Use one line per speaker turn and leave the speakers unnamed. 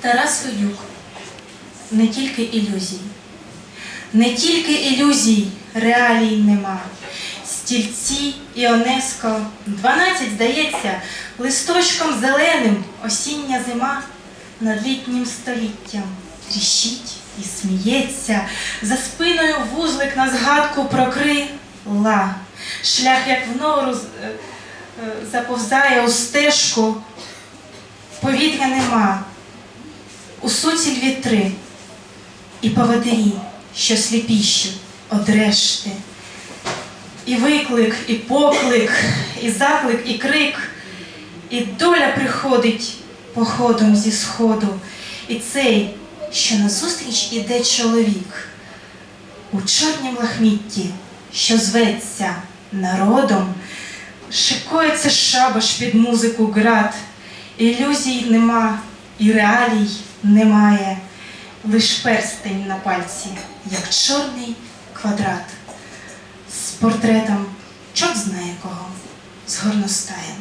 Тарас Ілюк. Не тільки ілюзій. Не тільки ілюзій, реалій нема. Стільці Іонеско, дванадцять, здається, листочком зеленим осіння зима над літнім століттям тріщить і сміється, за спиною вузлик на згадку прокрила. Шлях, як в нору, е, е, заповзає у стежку, повітря нема, у суціль вітри і поводирі, що сліпіші од решти. І виклик, і поклик, і заклик, і крик, і доля приходить походом зі сходу, і цей, що назустріч іде чоловік. У чорнім лахмітті, що зветься народом, шикується шабаш під музику град, ілюзій нема, і реалій немає, лиш перстень на пальці, як чорний квадрат з портретом чорт знає кого з горностая.